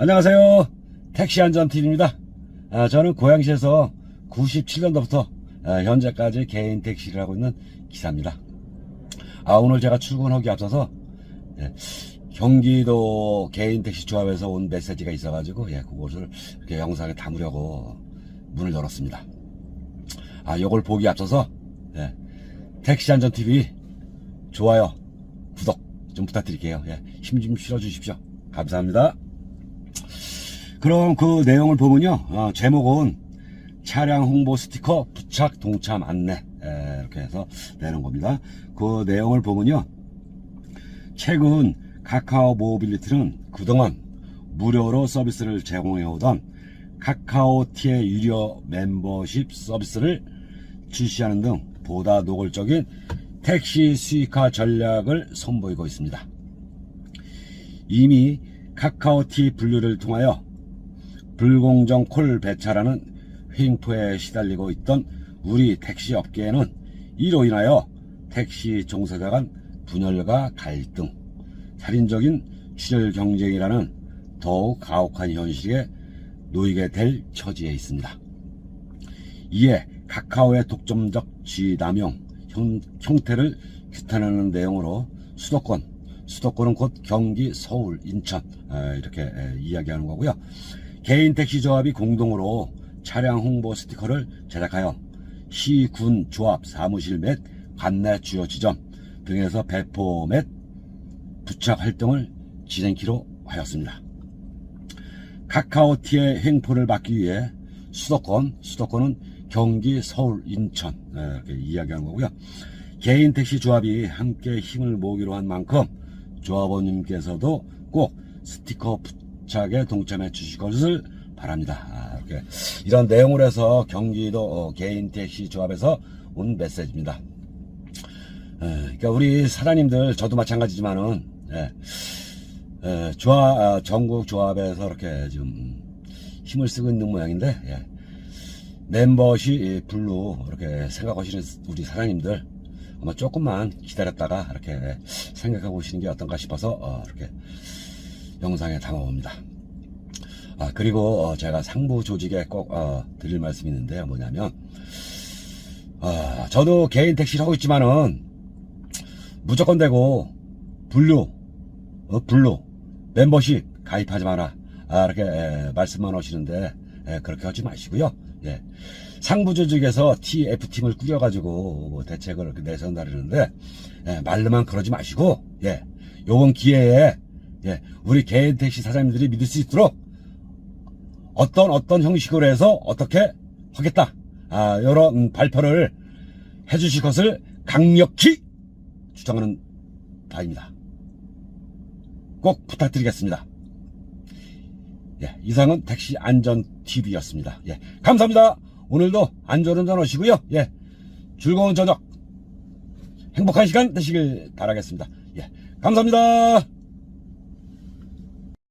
안녕하세요. 택시 안전TV입니다. 아, 저는 고양시에서 97년도부터 아, 현재까지 개인 택시를 하고 있는 기사입니다. 아, 오늘 제가 출근하기 앞서서 예, 경기도 개인 택시 조합에서 온 메시지가 있어 가지고 예, 그것을 이렇게 영상에 담으려고 문을 열었습니다. 아, 요걸 보기 앞서서 예, 택시 안전TV 좋아요, 구독 좀 부탁드릴게요. 예, 힘좀 실어주십시오. 감사합니다. 그럼 그 내용을 보면요. 어, 제목은 차량 홍보 스티커 부착 동참 안내 에, 이렇게 해서 내는 겁니다. 그 내용을 보면요. 최근 카카오 모빌리티는 그동안 무료로 서비스를 제공해 오던 카카오티의 유료 멤버십 서비스를 출시하는 등 보다 노골적인 택시 수익화 전략을 선보이고 있습니다. 이미 카카오티 분류를 통하여 불공정 콜 배차라는 횡포에 시달리고 있던 우리 택시 업계에는 이로 인하여 택시 종사자 간 분열과 갈등, 살인적인 출혈 경쟁이라는 더욱 가혹한 현실에 놓이게 될 처지에 있습니다. 이에 카카오의 독점적 지위 남용 형, 형태를 규탄하는 내용으로 수도권, 수도권은 곧 경기, 서울, 인천 에, 이렇게 에, 이야기하는 거고요. 개인 택시 조합이 공동으로 차량 홍보 스티커를 제작하여 시, 군, 조합, 사무실 및 관내 주요 지점 등에서 배포 및 부착 활동을 진행키로 하였습니다. 카카오티의 횡포를 막기 위해 수도권, 수도권은 경기, 서울, 인천 네, 이렇게 이야기하는 거고요. 개인 택시 조합이 함께 힘을 모으기로 한 만큼 조합원님께서도 꼭 스티커 부착에 동참해 주실 것을 바랍니다. 아, 이렇게 이런 내용을 해서 경기도 어, 개인 택시 조합에서 온 메시지입니다. 에, 그러니까 우리 사장님들 저도 마찬가지지만은 예, 에, 조합 아, 전국 조합에서 이렇게 좀 힘을 쓰고 있는 모양인데 예. 멤버시 블루 이렇게 생각하시는 우리 사장님들 아마 조금만 기다렸다가 이렇게 생각하고 오시는 게 어떤가 싶어서 어, 이렇게 영상에 담아봅니다. 아 그리고 어, 제가 상부 조직에 꼭 어, 드릴 말씀이 있는데요. 뭐냐면 아, 저도 개인 택시를 하고 있지만은 무조건 되고 분류 어, 블루 멤버십 가입하지 마라 아, 이렇게 에, 말씀만 하시는데 에, 그렇게 하지 마시고요. 예. 상부 조직에서 TF팀을 꾸려가지고 뭐 대책을 이렇게 내선다르는데 예, 말로만 그러지 마시고 예, 요번 기회에 예, 우리 개인 택시 사장님들이 믿을 수 있도록 어떤 어떤 형식으로 해서 어떻게 하겠다 아, 이런 음, 발표를 해주실 것을 강력히 주장하는 바입니다. 꼭 부탁드리겠습니다. 예, 이상은 택시 안전 TV였습니다. 예, 감사합니다. 오늘도 안전운전 하시고요. 예, 즐거운 저녁, 행복한 시간 되시길 바라겠습니다. 예, 감사합니다.